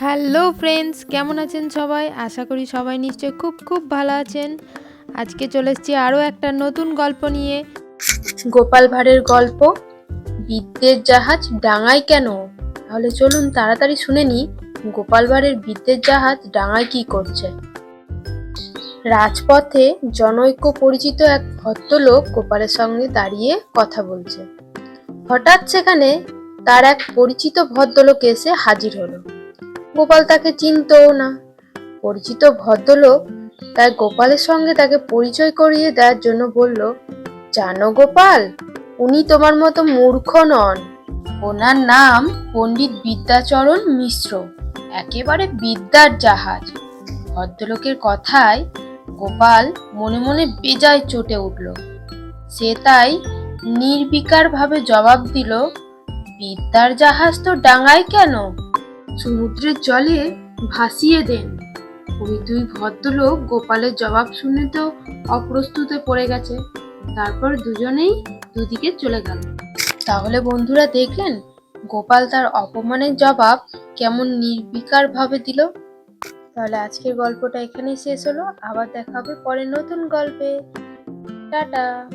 Hello friends, কেমন আছেন সবাই? আশা করি সবাই নিশ্চয়ই খুব খুব ভালো আছেন। আজকে চলে এসেছি আরও একটা নতুন গল্প নিয়ে। গোপাল ভাঁড়ের গল্প, বিদ্যের জাহাজ ডাঙায় কেন? তাহলে চলুন তাড়াতাড়ি শুনে নি, গোপাল ভাঁড়ের বিদ্যের জাহাজ ডাঙায় কি করছে? রাজপথে জনৈক্য পরিচিত এক ভদ্রলোক গোপালের সঙ্গে দাঁড়িয়ে কথা বলছে। হঠাৎ সেখানে তার এক পরিচিত ভদ্রলোক এসে হাজির হলো। গোপাল তাকে চিনতও না। পরিচিত ভদ্রলোক তাই গোপালের সঙ্গে তাকে পরিচয় করিয়ে দেওয়ার জন্য বলল, জানো গোপাল, উনি তোমার মতো মূর্খ নন। ওনার নাম পণ্ডিত বিদ্যাচরণ মিশ্র, একেবারে বিদ্যার জাহাজ। ভদ্রলোকের কথায় গোপাল মনে মনে বেজায় চটে উঠল। সে তাই নির্বিকারভাবে জবাব দিল, বিদ্যার জাহাজ তো ডাঙায় কেন? সমুদ্রের জলে ভাসিয়ে দেন। ওই দুই ভদ্রলোক গোপালের জবাব শুনে তো অপ্রস্তুতে পড়ে গেছে। তারপর দুজনেই দুদিকে চলে গেল। তাহলে বন্ধুরা দেখলেন গোপাল তার অপমানের জবাব কেমন নির্বিকার ভাবে দিল। তাহলে আজকের গল্পটা এখানেই শেষ হলো। আবার দেখা হবে পরে নতুন গল্পে। টাটা।